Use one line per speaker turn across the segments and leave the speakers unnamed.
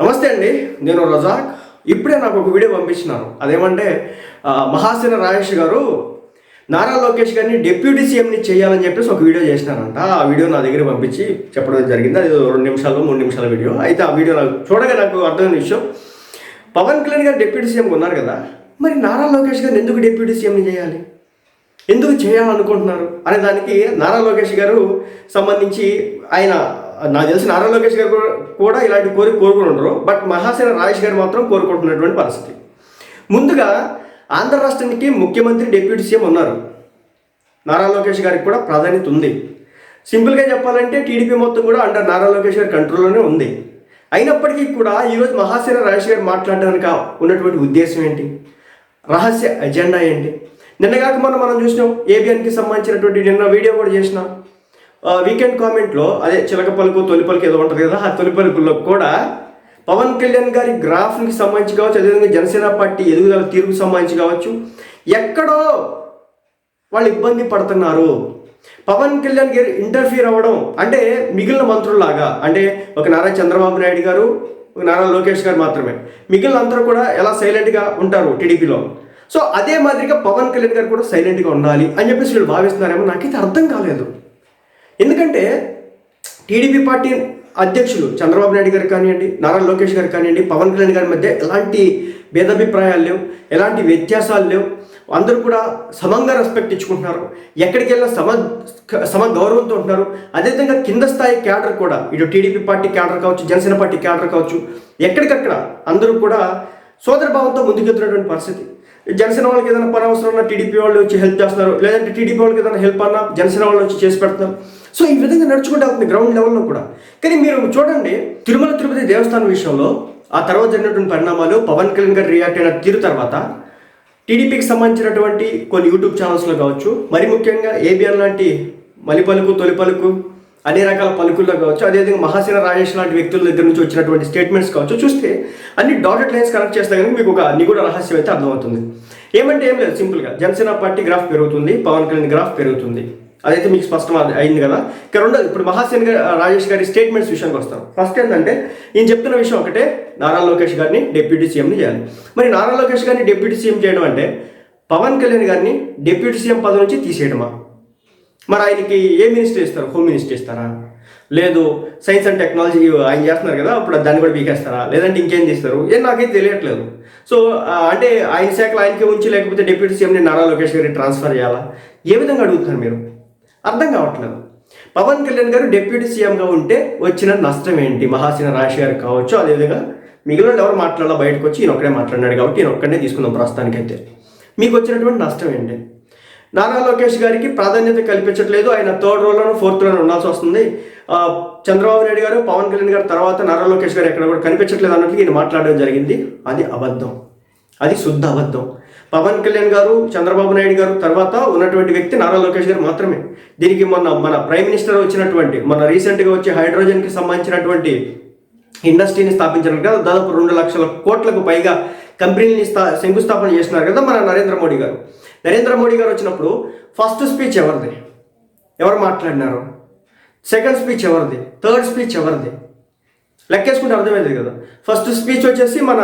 నమస్తే అండి నేను రజాక్. ఇప్పుడే నాకు ఒక వీడియో పంపించినారు. అదేమంటే మహాసేన రాజేష్ గారు నారా లోకేష్ గారిని డిప్యూటీ సీఎంని చేయాలని చెప్పేసి ఒక వీడియో చేసినారంట. ఆ వీడియో నా దగ్గర పంపించి చెప్పడం జరిగింది. అది రెండు నిమిషాలు మూడు నిమిషాల వీడియో. అయితే ఆ వీడియో నాకు చూడగా నాకు అర్థమైన విషయం. పవన్ కళ్యాణ్ గారు డిప్యూటీ సీఎం ఉన్నారు కదా మరి నారా లోకేష్ గారిని ఎందుకు డిప్యూటీ సీఎంని చేయాలి? ఎందుకు చేయాలనుకుంటున్నారు? అనే దానికి నారా లోకేష్ గారు సంబంధించి ఆయన నాకు తెలిసి నారా లోకేష్ గారు కూడా- ఇలాంటి కోరిక కోరుకుని ఉండరు. బట్ మహాసేన రాజేష్ గారు మాత్రం కోరుకుంటున్నటువంటి పరిస్థితి. ముందుగా ఆంధ్ర రాష్ట్రానికి ముఖ్యమంత్రి డిప్యూటీ సీఎం ఉన్నారు. నారా లోకేష్ గారికి కూడా ప్రాధాన్యత ఉంది. సింపుల్గా చెప్పాలంటే టీడీపీ మొత్తం కూడా అండర్ నారా లోకేష్ గారి కంట్రోల్లోనే ఉంది. అయినప్పటికీ కూడా ఈరోజు మహాసేన రాజేష్ గారు మాట్లాడడానికి ఉన్నటువంటి ఉద్దేశం ఏంటి? రహస్య ఎజెండా ఏంటి? నిన్నగాక మనం మనం చూసినాం ఏబిఎన్కి సంబంధించినటువంటి నిన్న వీడియో కూడా చేసినాం. వీకెండ్ కామెంట్లో అదే చిలక పలుకు తొలి పలుకు ఏదో ఉంటుంది కదా ఆ తొలి పలుకుల్లో కూడా పవన్ కళ్యాణ్ గారి గ్రాఫ్కి సంబంధించి కావచ్చు అదేవిధంగా జనసేన పార్టీ ఎదుగుదల తీరుకు సంబంధించి కావచ్చు ఎక్కడో వాళ్ళు ఇబ్బంది పడుతున్నారు. పవన్ కళ్యాణ్ గారు ఇంటర్ఫీర్ అవ్వడం అంటే మిగిలిన మంత్రుల్లాగా అంటే ఒక నారా చంద్రబాబు నాయుడు గారు ఒక నారా లోకేష్ గారు మాత్రమే మిగిలిన అందరూ కూడా ఎలా సైలెంట్గా ఉంటారు టీడీపీలో? సో అదే మాదిరిగా పవన్ కళ్యాణ్ గారు కూడా సైలెంట్గా ఉండాలి అని చెప్పేసి వీళ్ళు భావిస్తున్నారేమో నాకైతే అర్థం కాలేదు. ఎందుకంటే టీడీపీ పార్టీ అధ్యక్షులు చంద్రబాబు నాయుడు గారు కానివ్వండి నారా లోకేష్ గారు కానివ్వండి పవన్ కళ్యాణ్ గారి మధ్య ఎలాంటి భేదాభిప్రాయాలు లేవు ఎలాంటి వ్యత్యాసాలు లేవు. అందరూ కూడా సమంగా రెస్పెక్ట్ ఇచ్చుకుంటున్నారు. ఎక్కడికి వెళ్ళినా సమ సమ గౌరవంతో ఉంటున్నారు. అదేవిధంగా కింద స్థాయి క్యాడర్ కూడా ఇటు టీడీపీ పార్టీ క్యాడర్ కావచ్చు జనసేన పార్టీ క్యాడర్ కావచ్చు ఎక్కడికక్కడ అందరూ కూడా సోదరభావంతో ముందుకెళ్తున్నటువంటి పరిస్థితి. జనసేన వాళ్ళకి ఏదైనా పని అవసరం ఉన్నా టీడీపీ వాళ్ళు వచ్చి హెల్ప్ చేస్తున్నారు. లేదంటే టీడీపీ వాళ్ళకి ఏదైనా హెల్ప్ అన్నా జనసేన వాళ్ళు వచ్చి చేసి పెడుతున్నారు. సో ఈ విధంగా నడుచుకుంటూ వెళ్తుంది గ్రౌండ్ లెవెల్లో కూడా. కానీ మీరు చూడండి తిరుమల తిరుపతి దేవస్థానం విషయంలో ఆ తర్వాత జరిగినటువంటి పరిణామాలు పవన్ కళ్యాణ్ గారు రియాక్ట్ అయిన తీరు తర్వాత టీడీపీకి సంబంధించినటువంటి కొన్ని యూట్యూబ్ ఛానల్స్లో కావచ్చు మరి ముఖ్యంగా ఏబిఎన్ లాంటి మలి పలుకు తొలి పలుకు అన్ని రకాల పలుకుల్లో కావచ్చు అదేవిధంగా మహాసేన రాజేష్ లాంటి వ్యక్తుల దగ్గర నుంచి వచ్చినటువంటి స్టేట్మెంట్స్ కావచ్చు చూస్తే అన్ని డాటెడ్ లైన్స్ కనెక్ట్ చేస్తే కనుక మీకు ఒక నిగూఢ రహస్యం అయితే అర్థమవుతుంది. ఏమంటే ఏం లేదు సింపుల్గా జనసేన పార్టీ గ్రాఫ్ పెరుగుతుంది పవన్ కళ్యాణ్ గ్రాఫ్ పెరుగుతుంది. అదైతే మీకు స్పష్టం అయింది కదా? ఇక రెండోది ఇప్పుడు మహాసేన్ గారి రాజేష్ గారి స్టేట్మెంట్స్ విషయానికి వస్తాం. ఫస్ట్ ఏంటంటే నేను చెప్తున్న విషయం ఒకటే నారా లోకేష్ గారిని డిప్యూటీ సీఎంని చేయాలి. మరి నారా లోకేష్ గారిని డిప్యూటీ సీఎం చేయడం అంటే పవన్ కళ్యాణ్ గారిని డిప్యూటీ సీఎం పదవి నుంచి తీసేయడమా? మరి ఆయనకి ఏ మినిస్టర్ ఇస్తారు? హోమ్ మినిస్టర్ ఇస్తారా? లేదు సైన్స్ అండ్ టెక్నాలజీ ఆయన చేస్తున్నారు కదా అప్పుడు దాన్ని కూడా వీకేస్తారా లేదంటే ఇంకేం చేస్తారు? ఏం నాకైతే తెలియట్లేదు. సో అంటే ఆయన శాఖలో ఆయనకే ఉంచి లేకపోతే డిప్యూటీ సీఎంని నారా లోకేష్ గారికి ట్రాన్స్ఫర్ చేయాలా? ఏ విధంగా అడుగుతున్నారు మీరు? అర్థం కావట్లేదు. పవన్ కళ్యాణ్ గారు డిప్యూటీ సీఎంగా ఉంటే వచ్చిన నష్టం ఏంటి? మహాసేన రాజశేఖర్ గారు కావచ్చు అదేవిధంగా మిగిలిన ఎవరు మాట్లాడాలో బయటకు వచ్చి ఈయన ఒక్కడే మాట్లాడినాడు కాబట్టి ఈయన ఒక్కడే తీసుకుందాం ప్రస్తుతానికైతే. మీకు వచ్చినటువంటి నష్టం ఏంటి? నారా లోకేష్ గారికి ప్రాధాన్యత కల్పించట్లేదు. ఆయన థర్డ్ రోలోనూ ఫోర్త్ రోలో ఉండాల్సి వస్తుంది. చంద్రబాబు నాయుడు గారు పవన్ కళ్యాణ్ గారు తర్వాత నారా లోకేష్ గారు ఎక్కడ కూడా కనిపించట్లేదు అన్నట్లు ఈయన మాట్లాడడం జరిగింది. అది అబద్ధం. అది శుద్ధ అబద్ధం. పవన్ కళ్యాణ్ గారు చంద్రబాబు నాయుడు గారు తర్వాత ఉన్నటువంటి వ్యక్తి నారా లోకేష్ గారు మాత్రమే. దీనికి మొన్న మన ప్రైమ్ మినిస్టర్ వచ్చినటువంటి మన రీసెంట్గా వచ్చి హైడ్రోజన్కి సంబంధించినటువంటి ఇండస్ట్రీని స్థాపించారు కదా దాదాపు రెండు లక్షల కోట్లకు పైగా కంపెనీని స్థా శంకుస్థాపన చేస్తున్నారు కదా మన నరేంద్ర మోడీ గారు. నరేంద్ర మోడీ గారు వచ్చినప్పుడు ఫస్ట్ స్పీచ్ ఎవరిది? ఎవరు మాట్లాడినారు? సెకండ్ స్పీచ్ ఎవరిది? థర్డ్ స్పీచ్ ఎవరిది? లెక్కేసుకుంటే అర్థమైంది కదా. ఫస్ట్ స్పీచ్ వచ్చేసి మన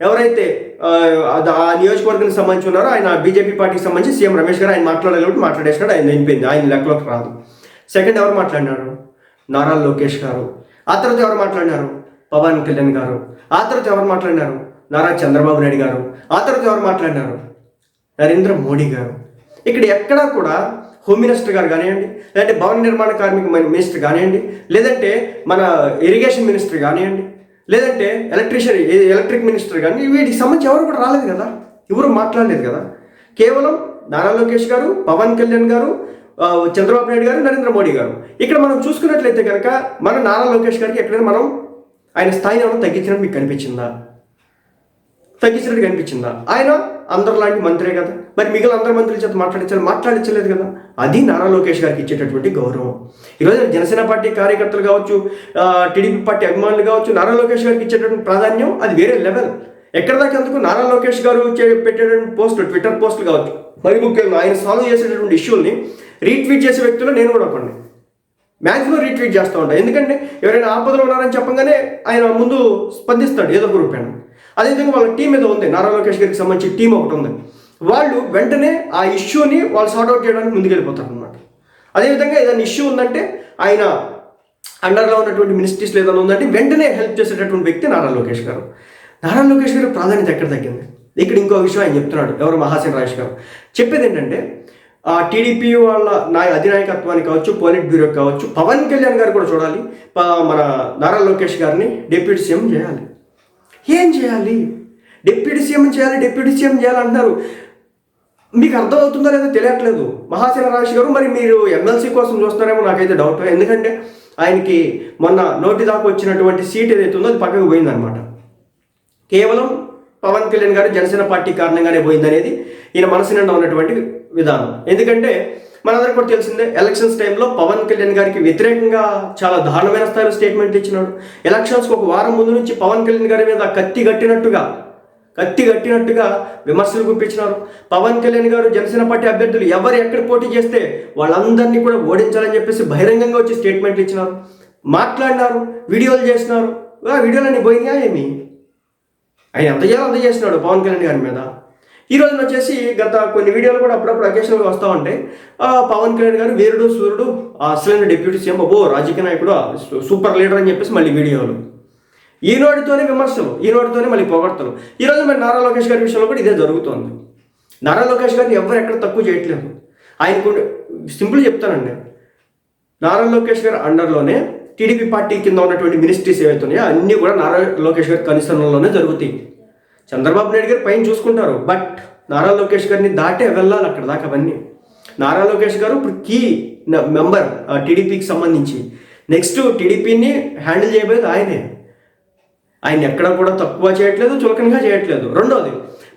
ఎవరైతే ఆ, నియోజకవర్గానికి సంబంధించి ఉన్నారో ఆయన బీజేపీ పార్టీకి సంబంధించి సీఎం రమేష్ గారు ఆయన మాట్లాడాలి కాబట్టి మాట్లాడేసినాడు ఆయన నింపింది ఆయన లెక్కలోకి రాదు. సెకండ్ ఎవరు మాట్లాడినారు? నారా లోకేష్ గారు. ఆ తర్వాత ఎవరు మాట్లాడినారు? పవన్ కళ్యాణ్ గారు. ఆ తర్వాత ఎవరు మాట్లాడినారు? నారా చంద్రబాబు నాయుడు గారు. ఆ తర్వాత ఎవరు మాట్లాడినారు? నరేంద్ర మోడీ గారు. ఇక్కడ ఎక్కడా కూడా హోమ్ మినిస్టర్ గారు కానివ్వండి లేదంటే భవన నిర్మాణ కార్మిక మినిస్టర్ కానివ్వండి లేదంటే మన ఇరిగేషన్ మినిస్టర్ కానివ్వండి లేదంటే ఎలక్ట్రీషియన్ ఎలక్ట్రిక్ మినిస్టర్ కానీ వీటికి సంబంధించి ఎవరు కూడా రాలేదు కదా. ఎవరు మాట్లాడలేదు కదా. కేవలం నారా లోకేష్ గారు పవన్ కళ్యాణ్ గారు చంద్రబాబు నాయుడు గారు నరేంద్ర మోడీ గారు. ఇక్కడ మనం చూసుకున్నట్లయితే కనుక మన నారా లోకేష్ గారికి ఎక్కడైనా మనం ఆయన స్థాయిని మనం తగ్గించినట్టు మీకు కనిపించిందా? తగ్గించినట్టు కనిపించిందా? ఆయన అందరిలాంటి మంత్రే కదా. మరి మిగిలిన అందరి మంత్రుల చేత మాట్లాడించాలి మాట్లాడించలేదు కదా. అది నారా లోకేష్ గారికి ఇచ్చేటటువంటి గౌరవం. ఈరోజు జనసేన పార్టీ కార్యకర్తలు కావచ్చు టీడీపీ పార్టీ అభిమానులు కావచ్చు నారా లోకేష్ గారికి ఇచ్చేటటువంటి ప్రాధాన్యం అది వేరే లెవెల్. ఎక్కడ దాకా ఎందుకు నారా లోకేష్ గారు పెట్టేటువంటి పెట్టేటటువంటి పోస్టులు ట్విట్టర్ పోస్టులు కావచ్చు. మరి ముఖ్యంగా ఆయన సాల్వ్ చేసేటటువంటి ఇష్యూల్ని రీట్వీట్ చేసే వ్యక్తులు నేను కూడా ఒకడిని. మ్యాక్సిమం రీట్వీట్ చేస్తూ ఉంటాను ఎందుకంటే ఎవరైనా ఆపదలో ఉన్నారని చెప్పగానే ఆయన ముందు స్పందిస్తాడు ఏదో ఒక రూపాయన అదేవిధంగా వాళ్ళ టీం ఏదో ఉంది. నారా లోకేష్ గారికి సంబంధించి టీం ఒకటి ఉంది. వాళ్ళు వెంటనే ఆ ఇష్యూని వాళ్ళు సార్ట్అవుట్ చేయడానికి ముందుకెళ్ళిపోతారు అనమాట అదేవిధంగా ఏదైనా ఇష్యూ ఉందంటే ఆయన అండర్లో ఉన్నటువంటి మినిస్ట్రీస్లో ఏదైనా ఉందంటే వెంటనే హెల్ప్ చేసేటటువంటి వ్యక్తి నారా లోకేష్ గారు. నారా లోకేష్ గారు ప్రాధాన్యత ఎక్కడ తగ్గింది? ఇక్కడ ఇంకో విషయం ఆయన చెప్తున్నాడు. ఎవరు? మహాసేన్ రాజేష్ గారు. చెప్పేది ఏంటంటే ఆ టీడీపీ వాళ్ళ నాయ అధినాయకత్వానికి కావచ్చు పోలిట్ బ్యూరోకి కావచ్చు పవన్ కళ్యాణ్ గారు కూడా చూడాలి. మన నారా లోకేష్ గారిని డిప్యూటీ సీఎం చేయాలి. ఏం చేయాలి? డిప్యూటీ సీఎం చేయాలి డిప్యూటీ సీఎం చేయాలంటున్నారు మీకు అర్థమవుతుందో లేదో తెలియట్లేదు. మహాసేన రాజేష్ గారు మరి మీరు ఎమ్మెల్సీ కోసం చూస్తున్నారేమో నాకైతే డౌట్ ఎందుకంటే ఆయనకి మొన్న నోటి దాకా వచ్చినటువంటి సీట్ ఏదైతే ఉందో అది పక్కకు పోయిందనమాట కేవలం పవన్ కళ్యాణ్ గారు జనసేన పార్టీ కారణంగానే పోయిందనేది ఈయన మనసు నిండా ఉన్నటువంటి విధానం. ఎందుకంటే మనందరికీ కూడా తెలిసిందే ఎలక్షన్స్ టైంలో పవన్ కళ్యాణ్ గారికి వ్యతిరేకంగా చాలా దారుణమైన స్థాయిలో స్టేట్మెంట్ ఇచ్చినాడు. ఎలక్షన్స్కి ఒక వారం ముందు నుంచి పవన్ కళ్యాణ్ గారి మీద కత్తి కట్టినట్టుగా కత్తి కట్టినట్టుగా విమర్శలు గుప్పించినారు. పవన్ కళ్యాణ్ గారు జనసేన పార్టీ అభ్యర్థులు ఎవరు ఎక్కడ పోటీ చేస్తే వాళ్ళందరినీ కూడా ఓడించాలని చెప్పేసి బహిరంగంగా వచ్చి స్టేట్మెంట్లు ఇచ్చినారు. మాట్లాడినారు వీడియోలు చేసినారు. వీడియోలన్నీ పోయినాయా ఏమి? ఆయన ఎంత చేయాలో అంత చేసినాడు పవన్ కళ్యాణ్ గారి మీద. ఈ రోజున వచ్చేసి గత కొన్ని వీడియోలు కూడా అప్పుడప్పుడు అకేషన్గా వస్తూ ఉంటాయి. పవన్ కళ్యాణ్ గారు వీరుడు సూర్యుడు అసలైన డిప్యూటీ సీఎం అబ్బో రాజకీయ నాయకుడు సూపర్ లీడర్ అని చెప్పేసి మళ్ళీ వీడియోలు. ఈనాడుతోనే విమర్శలు ఈ మళ్ళీ పొగడతలు. ఈ రోజు మరి నారా లోకేష్ గారి విషయంలో కూడా ఇదే జరుగుతోంది. నారా లోకేష్ గారిని ఎవరు ఎక్కడ తక్కువ చేయట్లేదు. ఆయనకు సింపుల్ చెప్తానండి. నారా లోకేష్ గారి అండర్లోనే టీడీపీ పార్టీ కింద ఉన్నటువంటి మినిస్ట్రీస్ ఏవైతే ఉన్నాయో అన్నీ కూడా నారా లోకేష్ గారి కనిసనంలోనే జరుగుతాయి. చంద్రబాబు నాయుడు గారు పైన చూసుకుంటారు. బట్ నారా లోకేష్ గారిని దాటే వెళ్ళాలి అక్కడ దాకా అవన్నీ. నారా లోకేష్ గారు ఇప్పుడు కీ మెంబర్ టీడీపీకి సంబంధించి. నెక్స్ట్ టీడీపీని హ్యాండిల్ చేయబోయేది ఆయనే. ఆయన ఎక్కడ కూడా తక్కువ చేయట్లేదు చులకనగా చేయట్లేదు. రెండోది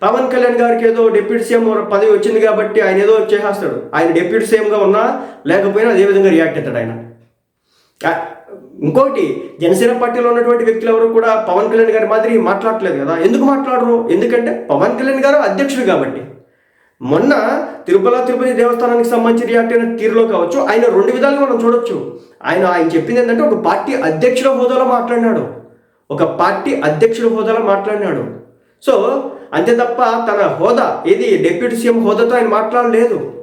పవన్ కళ్యాణ్ గారికి ఏదో డిప్యూటీ సీఎం పదవి వచ్చింది కాబట్టి ఆయన ఏదో చేసేస్తాడు. ఆయన డిప్యూటీ సీఎంగా ఉన్నా లేకపోయినా అదే విధంగా రియాక్ట్ అవుతాడు ఆయన. ఇంకోటి జనసేన పార్టీలో ఉన్నటువంటి వ్యక్తులు ఎవరు కూడా పవన్ కళ్యాణ్ గారి మాదిరి మాట్లాడట్లేదు కదా. ఎందుకు మాట్లాడరు? ఎందుకంటే పవన్ కళ్యాణ్ గారు అధ్యక్షుడు కాబట్టి. మొన్న తిరుపల తిరుపతి దేవస్థానానికి సంబంధించి రియాక్ట్ అయిన తీరులో కావచ్చు ఆయన రెండు విధాలుగా మనం చూడొచ్చు. ఆయన ఆయన చెప్పింది ఏంటంటే ఒక పార్టీ అధ్యక్షుల హోదాలో మాట్లాడినాడు. ఒక పార్టీ అధ్యక్షుల హోదాలో మాట్లాడినాడు. సో అంతే తప్ప తన హోదా ఏది డిప్యూటీ సీఎం హోదాతో ఆయన మాట్లాడలేదు.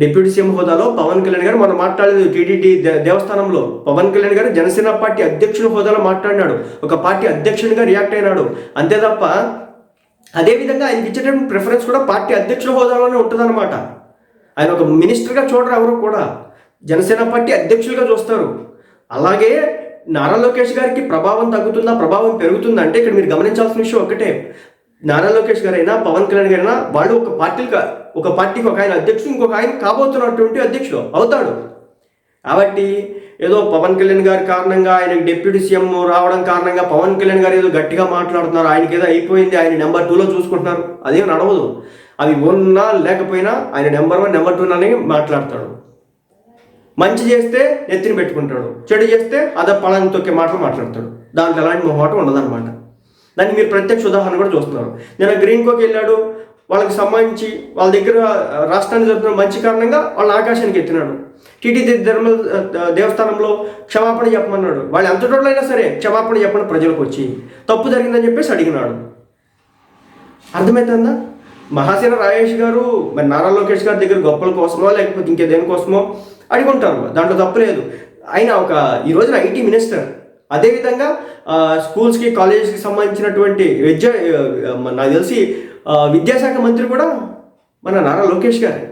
డిప్యూటీ సీఎం హోదాలో పవన్ కళ్యాణ్ గారు మనం మాట్లాడలేదు టీడీటీ దేవస్థానంలో. పవన్ కళ్యాణ్ గారు జనసేన పార్టీ అధ్యక్షుని హోదాలో మాట్లాడినాడు. ఒక పార్టీ అధ్యక్షునిగా రియాక్ట్ అయినాడు. అంతే తప్ప అదేవిధంగా ఆయనకి ఇచ్చేటువంటి ప్రిఫరెన్స్ కూడా పార్టీ అధ్యక్షుల హోదాలోనే ఉంటుందన్నమాట. ఆయన ఒక మినిస్టర్గా చూడరు ఎవరు కూడా. జనసేన పార్టీ అధ్యక్షులుగా చూస్తారు. అలాగే నారా లోకేష్ గారికి ప్రభావం తగ్గుతుందా ప్రభావం పెరుగుతుందా? అంటే ఇక్కడ మీరు గమనించాల్సిన విషయం ఒకటే నారా లోకేష్ గారైనా పవన్ కళ్యాణ్ గారైనా వాళ్ళు ఒక పార్టీలుగా ఒక పార్టీకి ఒక ఆయన అధ్యక్షుడు ఇంకొక ఆయన కాబోతున్నటువంటి అధ్యక్షుడు అవుతాడు. కాబట్టి ఏదో పవన్ కళ్యాణ్ గారి కారణంగా ఆయనకి డిప్యూటీ సీఎం రావడం కారణంగా పవన్ కళ్యాణ్ గారు ఏదో గట్టిగా మాట్లాడుతున్నారు. ఆయనకి ఏదో అయిపోయింది. ఆయన నెంబర్ టూలో చూసుకుంటున్నారు. అదేం నడవదు. అవి ఉన్నా లేకపోయినా ఆయన నెంబర్ వన్ నెంబర్ టూ అని మాట్లాడతాడు. మంచి చేస్తే నెత్తిని పెట్టుకుంటాడు. చెడు చేస్తే అదే పలాని తొక్కే మాటలు మాట్లాడతాడు. దాంట్లో ఎలాంటి మొహమాటం ఉండదన్నమాట. దానికి మీరు ప్రత్యక్ష ఉదాహరణ కూడా చూస్తున్నారు. నేను గ్రీన్ కోకి వెళ్ళాడు. వాళ్ళకి సంబంధించి వాళ్ళ దగ్గర రాష్ట్రాన్ని రాష్ట్రానికి జరుగుతున్న మంచి కారణంగా వాళ్ళ ఆకాశానికి ఎత్తినాడు. టీటీడీ ధర్మ దేవస్థానంలో క్షమాపణ చెప్పమన్నాడు. వాళ్ళు ఎంత అయినా సరే క్షమాపణ చెప్పండి ప్రజలకు వచ్చి తప్పు జరిగిందని చెప్పేసి అడిగినాడు. అర్థమవుతుందా మహాసేన రాజేష్ గారు మరి నారా లోకేష్ గారి దగ్గర గొప్పల కోసమో లేకపోతే ఇంకే దేనికోసమో అడిగి ఉంటారు దాంట్లో తప్పులేదు ఆయన ఒక ఈ రోజున ఐటీ మినిస్టర్. అదేవిధంగా స్కూల్స్కి కాలేజెస్కి సంబంధించినటువంటి విద్య నాకు తెలిసి విద్యాశాఖ మంత్రి కూడా మన నారా లోకేష్ గారే.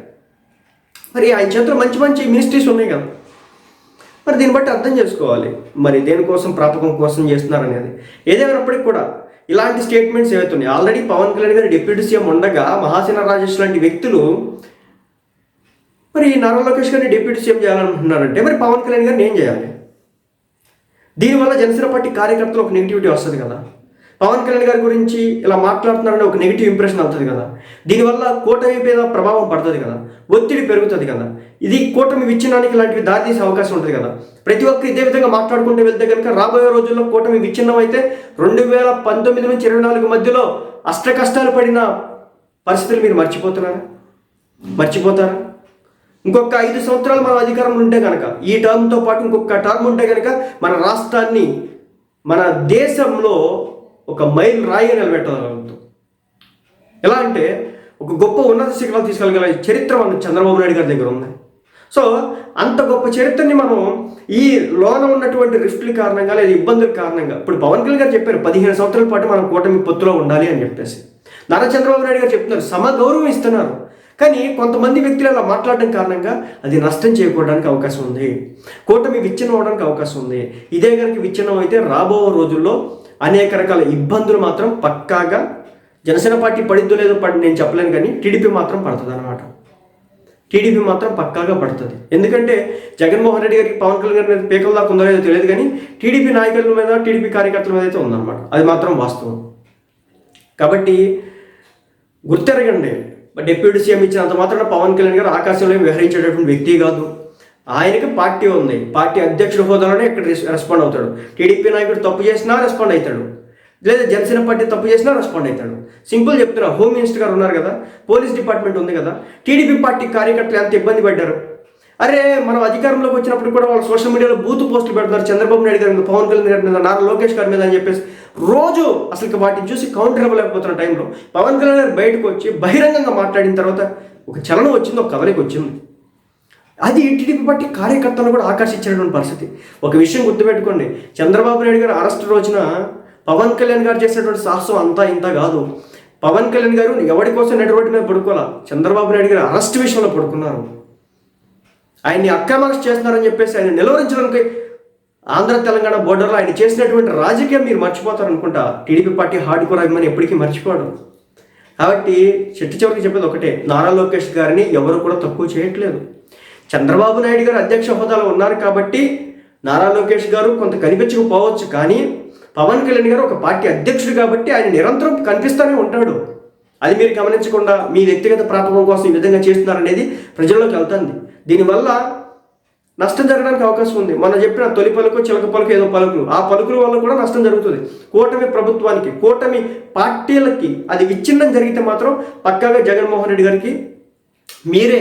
మరి ఆయన చేతిలో మంచి మంచి మినిస్ట్రీస్ ఉన్నాయి కదా. మరి దీన్ని బట్టి అర్థం చేసుకోవాలి. మరి దేనికోసం ప్రాపకం కోసం చేస్తున్నారనేది. ఏదేమైనప్పటికీ కూడా ఇలాంటి statements ఏవైతున్నాయి? Already Pawan Kalyan garu deputy CM ఉండగా మహాసేన రాజేష్ లాంటి వ్యక్తులు మరి నారా లోకేష్ గారిని డిప్యూటీ సీఎం చేయాలనుకుంటున్నారంటే మరి పవన్ కళ్యాణ్ గారిని ఏం చేయాలి? దీనివల్ల జనసేన పార్టీ కార్యకర్తలు ఒక నెగిటివిటీ వస్తుంది కదా. పవన్ కళ్యాణ్ గారి గురించి ఇలా మాట్లాడుతున్నారని ఒక నెగిటివ్ ఇంప్రెషన్ అవుతుంది కదా. దీనివల్ల కూటమి మీద ప్రభావం పడుతుంది కదా. ఒత్తిడి పెరుగుతుంది కదా. ఇది కూటమి విచ్ఛిన్నానికి ఇలాంటివి దారితీసే అవకాశం ఉంటుంది కదా. ప్రతి ఒక్కరు ఇదే విధంగా మాట్లాడుకుంటూ వెళ్తే కనుక రాబోయే రోజుల్లో కూటమి విచ్ఛిన్నం అయితే రెండు వేల పంతొమ్మిది నుంచి ఇరవై నాలుగు మధ్యలో అష్ట కష్టాలు పడిన పరిస్థితులు మీరు మర్చిపోతున్నారా? మర్చిపోతారా? ఇంకొక ఐదు సంవత్సరాలు మనం అధికారంలో ఉంటే కనుక ఈ టర్మ్తో పాటు ఇంకొక టర్మ్ ఉంటే కనుక మన రాష్ట్రాన్ని మన దేశంలో ఒక మైల్ రాయి నిలబెట్టగలుగుతాం ఎలా అంటే ఒక గొప్ప ఉన్నత శిఖరాలు తీసుకెళ్ళగల చరిత్ర మన చంద్రబాబు నాయుడు గారి దగ్గర ఉంది. సో అంత గొప్ప చరిత్రని మనం ఈ లోన ఉన్నటువంటి రిఫ్ట్ల కారణంగా లేదా ఇబ్బందుల కారణంగా ఇప్పుడు పవన్ కళ్యాణ్ గారు చెప్పారు పదిహేను సంవత్సరాల పాటు మనం కూటమి పొత్తులో ఉండాలి అని చెప్పేసి. నారా చంద్రబాబు నాయుడు గారు చెప్తున్నారు సమగౌరవం ఇస్తున్నారు. కానీ కొంతమంది వ్యక్తులు అలా మాట్లాడడం కారణంగా అది నష్టం చేయకూడడానికి అవకాశం ఉంది. కూటమి విచ్ఛిన్నం అవడానికి అవకాశం ఉంది. ఇదే కనుక విచ్ఛిన్నం అయితే రాబో రోజుల్లో అనేక రకాల ఇబ్బందులు మాత్రం పక్కాగా జనసేన పార్టీ పడిద్దో లేదో పడి నేను చెప్పలేను కానీ టీడీపీ మాత్రం పడుతుంది అనమాట టీడీపీ మాత్రం పక్కాగా పడుతుంది. ఎందుకంటే జగన్మోహన్ రెడ్డి గారికి పవన్ కళ్యాణ్ గారి మీద పీకల దాకా ఉందో లేదో తెలియదు కానీ టీడీపీ నాయకుల మీద టీడీపీ కార్యకర్తల మీద అయితే ఉందన్నమాట. అది మాత్రం వాస్తవం. కాబట్టి గుర్తెరగండి. డిప్యూటీ సీఎం ఇచ్చినంత మాత్రం పవన్ కళ్యాణ్ గారు ఆకాశంలో విహరించేటటువంటి వ్యక్తి కాదు. ఆయనకి పార్టీ ఉంది. పార్టీ అధ్యక్షుడు హోదాలోనే ఇక్కడ రెస్- రెస్పాండ్ అవుతాడు. టీడీపీ నాయకుడు తప్పు చేసినా రెస్పాండ్ అవుతాడు. లేదా జనసేన పార్టీ తప్పు చేసినా రెస్పాండ్ అవుతాడు. సింపుల్ చెప్తున్నా హోమ్ మినిస్టర్ గారు ఉన్నారు కదా పోలీస్ డిపార్ట్మెంట్ ఉంది కదా టీడీపీ పార్టీ కార్యకర్తలు ఎంత ఇబ్బంది పడ్డారు? అరే మనం అధికారంలోకి వచ్చినప్పుడు కూడా వాళ్ళు సోషల్ మీడియాలో బూత్ పోస్టులు పెడతారు చంద్రబాబు నాయుడు గారి మీద పవన్ కళ్యాణ్ గారి మీద నారా లోకేష్ గారి మీద అని చెప్పేసి రోజు అసలు వాటిని చూసి కౌంటర్ ఇవ్వలేకపోతున్న టైంలో పవన్ కళ్యాణ్ గారు బయటకు వచ్చి బహిరంగంగా మాట్లాడిన తర్వాత ఒక చలనం వచ్చింది ఒక కవలికి వచ్చింది. అది టీడీపీ పార్టీ కార్యకర్తలను కూడా ఆకర్షించినటువంటి పరిస్థితి. ఒక విషయం గుర్తుపెట్టుకోండి. చంద్రబాబు నాయుడు గారు అరెస్ట్ రోజున పవన్ కళ్యాణ్ గారు చేసినటువంటి సాహసం అంతా ఇంత కాదు. పవన్ కళ్యాణ్ గారు ఎవరి కోసం నెట్ మీద పడుకోవాలా? చంద్రబాబు నాయుడు గారు అరెస్ట్ విషయంలో పడుకున్నారు. ఆయన్ని అక్రమ చేస్తున్నారని చెప్పేసి ఆయన నిలవరించడానికి ఆంధ్ర తెలంగాణ బోర్డర్లో ఆయన చేసినటువంటి రాజకీయం మీరు మర్చిపోతారు అనుకుంటా. టీడీపీ పార్టీ హార్డ్ కోర్ అభిమాని ఎప్పటికీ మర్చిపోవడం కాబట్టి చెట్టు చివరికి చెప్పేది ఒకటే నారా లోకేష్ గారిని ఎవరు కూడా తక్కువ చేయట్లేదు. చంద్రబాబు నాయుడు గారు అధ్యక్ష హోదాలో ఉన్నారు కాబట్టి నారా లోకేష్ గారు కొంత కనిపించకపోవచ్చు కానీ పవన్ కళ్యాణ్ గారు ఒక పార్టీ అధ్యక్షుడు కాబట్టి ఆయన నిరంతరం కనిపిస్తూనే ఉంటాడు. అది మీరు గమనించకుండా మీ వ్యక్తిగత ప్రాపకం కోసం ఈ విధంగా చేస్తున్నారనేది ప్రజల్లోకి వెళ్తుంది. దీనివల్ల నష్టం జరగడానికి అవకాశం ఉంది. మనం చెప్పిన తొలి పలుకు చిలక పలుకు ఏదో పలుకులు. ఆ పలుకుల వల్ల కూడా నష్టం జరుగుతుంది. కూటమి ప్రభుత్వానికి కూటమి పార్టీలకి అది విచ్ఛిన్నం జరిగితే మాత్రం పక్కాగా జగన్మోహన్ రెడ్డి గారికి మీరే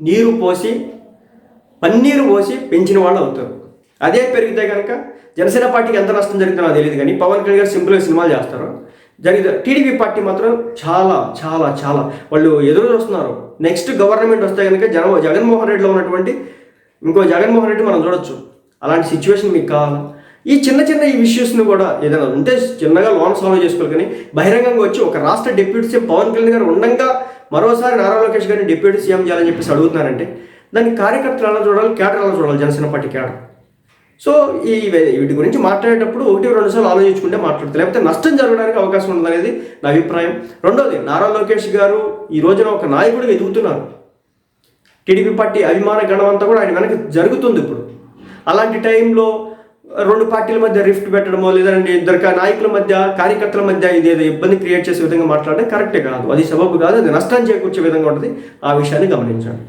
నీరు పోసి పన్నీరు పోసి పెంచిన వాళ్ళు అవుతారు. అదే పెరిగితే కనుక జనసేన పార్టీకి ఎంత నష్టం జరుగుతుందో తెలియదు కానీ పవన్ కళ్యాణ్ గారు సింపుల్గా సినిమాలు చేస్తారు. జరిగితే టీడీపీ పార్టీ మాత్రం చాలా చాలా చాలా వాళ్ళు ఎదురు చూస్తున్నారు. నెక్స్ట్ గవర్నమెంట్ వస్తే కనుక జన జగన్మోహన్ రెడ్డిలో ఉన్నటువంటి ఇంకో జగన్మోహన్ రెడ్డి మనం చూడొచ్చు. అలాంటి సిచ్యువేషన్ మీకు కావాలా? ఈ చిన్న చిన్న ఈ ఇష్యూస్ని కూడా ఏదైనా ఉంటే చిన్నగా లోన్ సాల్వ్ చేసుకోవాలి కానీ బహిరంగంగా వచ్చి ఒక రాష్ట్ర డిప్యూటీ సీఎం పవన్ కళ్యాణ్ గారు ఉండగా మరోసారి నారా లోకేష్ గారిని డిప్యూటీ సీఎం చేయాలని చెప్పేసి అడుగుతున్నారంటే దాన్ని కార్యకర్తలు ఎలా చూడాలి క్యాడర్ ఎలా చూడాలి జనసేన పార్టీ క్యాడర్. సో ఈ వీటి గురించి మాట్లాడేటప్పుడు ఒకటి రెండు సార్లు ఆలోచించుకుంటే మాట్లాడతారు. లేకపోతే నష్టం జరగడానికి అవకాశం ఉంది నా అభిప్రాయం. రెండోది నారా లోకేష్ గారు ఈ రోజున ఒక నాయకుడు ఎదుగుతున్నారు. టీడీపీ పార్టీ అభిమాన గణం అంతా కూడా ఆయన వెనక జరుగుతుంది ఇప్పుడు. అలాంటి టైంలో రెండు పార్టీల మధ్య రిఫ్ట్ పెట్టడమో లేదంటే ఇద్దరు నాయకుల మధ్య కార్యకర్తల మధ్య ఇదేదో ఇబ్బంది క్రియేట్ చేసే విధంగా మాట్లాడడం కరెక్టే కాదు. అది సబబు కాదు అది నష్టం చేకూర్చే విధంగా ఉంటుంది. ఆ విషయాన్ని గమనించండి.